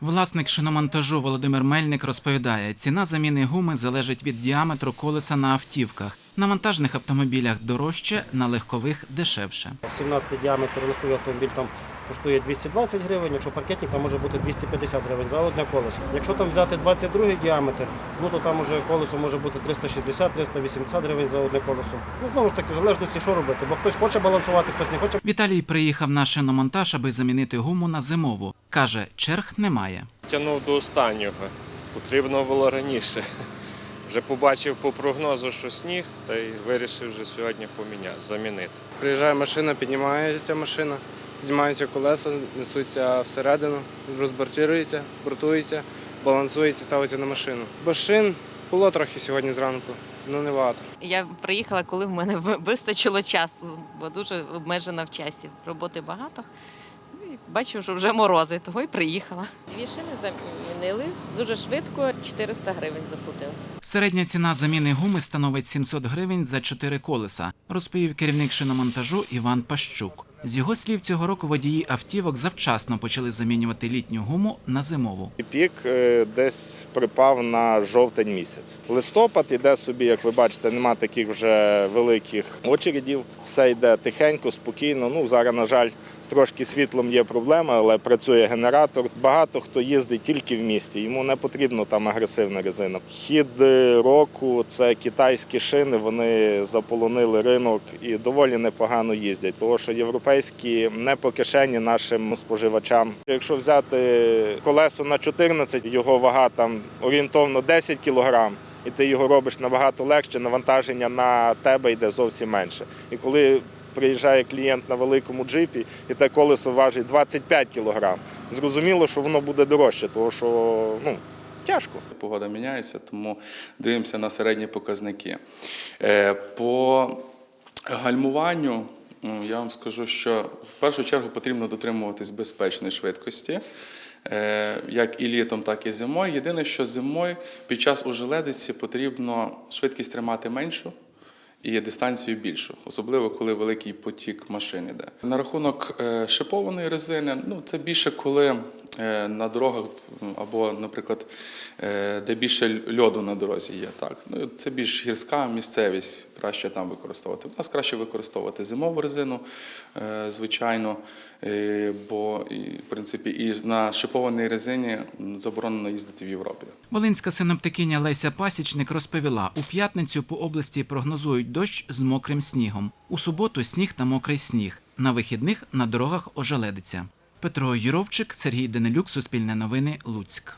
Власник шиномонтажу Володимир Мельник розповідає, ціна заміни гуми залежить від діаметру колеса на автівках. На вантажних автомобілях дорожче, на легкових дешевше. 17 діаметр легковий автомобіль там коштує 220 гривень, якщо паркетник, там може бути 250 гривень за одне колесо. Якщо там взяти 22 діаметр, ну то там уже колесо може бути 360-380 гривень за одне колесо. Ну знову ж таки, в залежності, що робити, бо хтось хоче балансувати, хтось не хоче. Віталій приїхав на шиномонтаж, аби замінити гуму на зимову. Каже, черг немає. Тягнув до останнього. Потрібно було раніше. Вже побачив по прогнозу, що сніг, та й вирішив вже сьогодні поміняти, замінити. Приїжджає машина, піднімається машина, знімаються колеса, несуться всередину, розбортируються, бортуються, балансуються, ставиться на машину. Бо шин було трохи сьогодні зранку, але не багато. Я приїхала, коли в мене вистачило часу, бо дуже обмежена в часі. Роботи багато. Ну, бачу, що вже морози, того й приїхала. Дві шини замінили дуже швидко, 400 гривень заплатили. Середня ціна заміни гуми становить 700 гривень за чотири колеса, розповів керівник шиномонтажу Іван Пащук. З його слів, цього року водії автівок завчасно почали замінювати літню гуму на зимову. Пік е, десь припав на жовтень місяць. Листопад іде собі, як ви бачите, нема таких вже великих очередів. Все йде тихенько, спокійно. Ну зараз, на жаль, трошки світлом є проблема, але працює генератор. Багато хто їздить тільки в місті. Йому не потрібно там агресивна резина. Хід е, року це китайські шини. Вони заполонили ринок і доволі непогано їздять. Тому що європейські не по кишені нашим споживачам. Якщо взяти колесо на 14, його вага там орієнтовно 10 кілограм. І ти його робиш набагато легше, навантаження на тебе йде зовсім менше. І коли приїжджає клієнт на великому джипі, і те колесо важить 25 кілограм, зрозуміло, що воно буде дорожче, тому що ну, тяжко. Погода міняється, тому дивимося на середні показники. Е, По гальмуванню я вам скажу, що в першу чергу потрібно дотримуватись безпечної швидкості. е, Як і літом, так і зимою. Єдине, що зимою під час ожеледиці потрібно швидкість тримати меншу і дистанцію більшу, особливо коли великий потік машин іде. На рахунок е, шипованої резини, ну це більше коли на дорогах або, наприклад, е, де більше льоду на дорозі є. Так. Ну, це більш гірська місцевість, краще там використовувати. У нас краще використовувати зимову резину, е, звичайно, е, бо в принципі і на шипованій резині заборонено їздити в Європі. Волинська синоптикиня Леся Пасічник розповіла, у п'ятницю по області прогнозують дощ з мокрим снігом. У суботу сніг та мокрий сніг. На вихідних на дорогах ожеледиться. Петро Юровчик, Сергій Данилюк, Суспільне новини, Луцьк.